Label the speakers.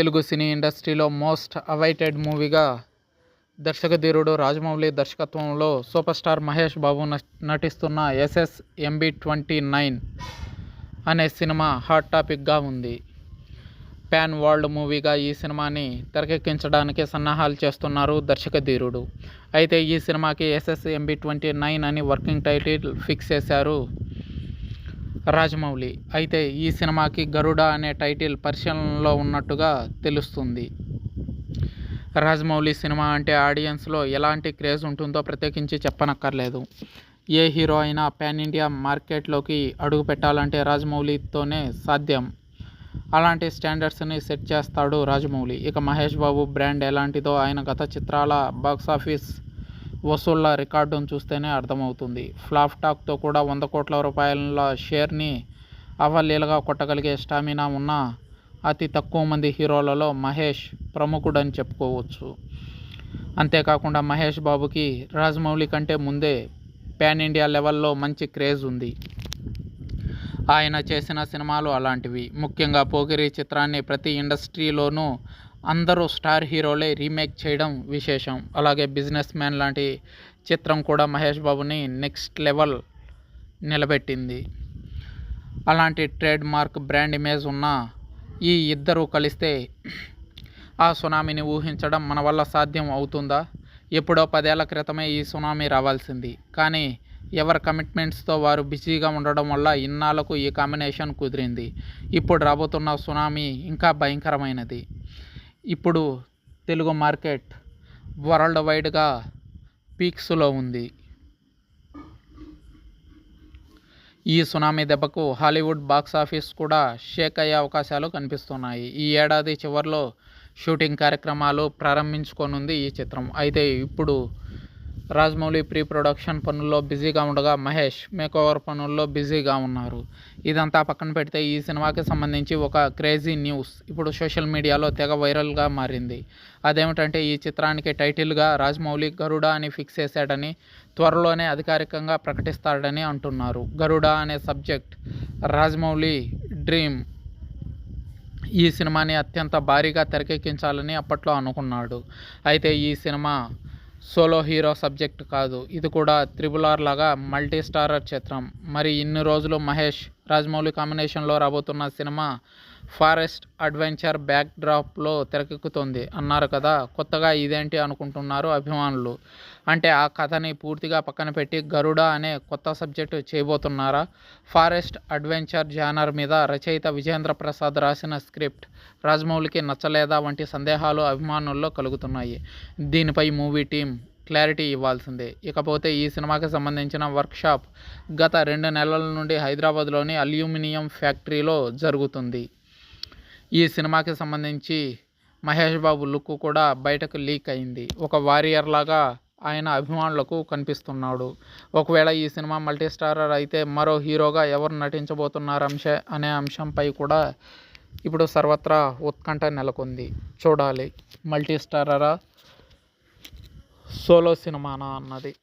Speaker 1: Telugu cine ఇండస్ట్రీలో most awaited మూవీగా దర్శకధీరుడు రాజమౌళి దర్శకత్వంలో సూపర్ స్టార్ మహేష్ బాబు నటిస్తున్న ఎస్ఎస్ ఎంబి ట్వంటీ నైన్ అనే సినిమా హాట్ టాపిక్గా ఉంది. ప్యాన్ వరల్డ్ మూవీగా ఈ సినిమాని తెరకెక్కించడానికి సన్నాహాలు చేస్తున్నారు దర్శకధీరుడు. అయితే ఈ సినిమాకి ఎస్ఎస్ ఎంబి ట్వంటీ నైన్ అని వర్కింగ్ టైటిల్ ఫిక్స్ చేశారు రాజమౌళి. అయితే ఈ సినిమాకి గరుడ అనే టైటిల్ పరిశీలనలో ఉన్నట్టుగా తెలుస్తుంది. రాజమౌళి సినిమా అంటే ఆడియన్స్లో ఎలాంటి క్రేజ్ ఉంటుందో ప్రత్యేకించి చెప్పనక్కర్లేదు. ఏ హీరో అయినా పాన్ ఇండియా మార్కెట్లోకి అడుగు పెట్టాలంటే రాజమౌళితోనే సాధ్యం. అలాంటి స్టాండర్డ్స్ని సెట్ చేస్తాడు రాజమౌళి. ఇక మహేష్ బాబు బ్రాండ్ ఎలాంటిదో ఆయన గత చిత్రాల బాక్సాఫీస్ వసూళ్ళ రికార్డును చూస్తేనే అర్థమవుతుంది. ఫ్లాప్ టాక్తో కూడా వంద కోట్ల రూపాయల షేర్ని అవలీలగా కొట్టగలిగే స్టామినా ఉన్న అతి తక్కువ మంది హీరోలలో మహేష్ ప్రముఖుడని చెప్పుకోవచ్చు. అంతేకాకుండా మహేష్ బాబుకి రాజమౌళి కంటే ముందే పాన్ ఇండియా లెవెల్లో మంచి క్రేజ్ ఉంది. ఆయన చేసిన సినిమాలు అలాంటివి. ముఖ్యంగా పోగిరి చిత్రాన్ని ప్రతి ఇండస్ట్రీలోనూ అందరూ స్టార్ హీరోలే రీమేక్ చేయడం విశేషం. అలాగే బిజినెస్ మ్యాన్ లాంటి చిత్రం కూడా మహేష్ బాబుని నెక్స్ట్ లెవెల్ నిలబెట్టింది. అలాంటి ట్రేడ్ మార్క్ బ్రాండ్ ఇమేజ్ ఉన్న ఈ ఇద్దరు కలిస్తే ఆ సునామీని ఊహించడం మన వల్ల సాధ్యం అవుతుందా? ఎప్పుడో పదేళ్ళ క్రితమే ఈ సునామీ రావాల్సింది. కానీ ఎవరి కమిట్మెంట్స్తో వారు బిజీగా ఉండడం వల్ల ఇన్నాళ్ళకు ఈ కాంబినేషన్ కుదిరింది. ఇప్పుడు రాబోతున్న సునామీ ఇంకా భయంకరమైనది. ఇప్పుడు తెలుగు మార్కెట్ వరల్డ్ వైడ్గా పీక్స్లో ఉంది. ఈ సునామీ దెబ్బకు హాలీవుడ్ బాక్స్ ఆఫీస్ కూడా షేక్ అయ్యే అవకాశాలు కనిపిస్తున్నాయి. ఈ ఏడాది చివరిలో షూటింగ్ కార్యక్రమాలు ప్రారంభించుకోనుంది ఈ చిత్రం. అయితే ఇప్పుడు రాజమౌళి ప్రీ ప్రొడక్షన్ పనుల్లో బిజీగా ఉండగా మహేష్ మేకోవర్ పనుల్లో బిజీగా ఉన్నారు. ఇదంతా పక్కన పెడితే ఈ సినిమాకి సంబంధించి ఒక క్రేజీ న్యూస్. ఇప్పుడు సోషల్ మీడియాలో తెగ వైరల్గా మారింది. అదేమిటంటే ఈ చిత్రానికి టైటిల్గా రాజమౌళి గరుడ అని ఫిక్స్ చేశాడని త్వరలోనే అధికారికంగా ప్రకటిస్తాడని అంటున్నారు. గరుడ అనే సబ్జెక్ట్ రాజమౌళి డ్రీమ్. ఈ సినిమాని అత్యంత భారీగా తెరకెక్కించాలని అప్పట్లో అనుకున్నాడు. అయితే ఈ సినిమా సోలో హీరో సబ్జెక్ట్ కాదు. ఇది కూడా త్రిబుల్ ఆర్ లాగా మల్టీ స్టారర్ చిత్రం మరి ఇన్ని రోజులు మహేష్ రాజమౌళి కాంబినేషన్లో రాబోతున్న సినిమా ఫారెస్ట్ అడ్వెంచర్ బ్యాక్ డ్రాప్లో తెరకెక్కుతుంది. అన్నారు కదా కొత్తగా ఇదేంటి అనుకుంటున్నారు అభిమానులు? అంటే ఆ కథని పూర్తిగా పక్కన పెట్టి గరుడ అనే కొత్త సబ్జెక్టు చేయబోతున్నారా? ఫారెస్ట్ అడ్వెంచర్ జానర్ మీద రచయిత విజేంద్ర ప్రసాద్ రాసిన స్క్రిప్ట్ రాజమౌళికి నచ్చలేదా వంటి సందేహాలు అభిమానుల్లో కలుగుతున్నాయి. దీనిపై మూవీ టీం క్లారిటీ ఇవ్వాల్సిందే. ఇకపోతే ఈ సినిమాకి సంబంధించిన వర్క్షాప్ గత రెండు నెలల నుండి హైదరాబాద్లోని అల్యూమినియం ఫ్యాక్టరీలో జరుగుతుంది. ఈ సినిమాకి సంబంధించి మహేష్ బాబు లుక్ కూడా బయటకు లీక్ అయింది. ఒక వారియర్ లాగా ఆయన అభిమానులకు కనిపిస్తున్నాడు. ఒకవేళ ఈ సినిమా మల్టీ స్టారర్ అయితే మరో హీరోగా ఎవరు నటించబోతున్నారు అంశ అనే అంశంపై కూడా ఇప్పుడు సర్వత్రా ఉత్కంఠ నెలకొంది. చూడాలి. మల్టీ స్టారరా సోలో సినిమానా అన్నది.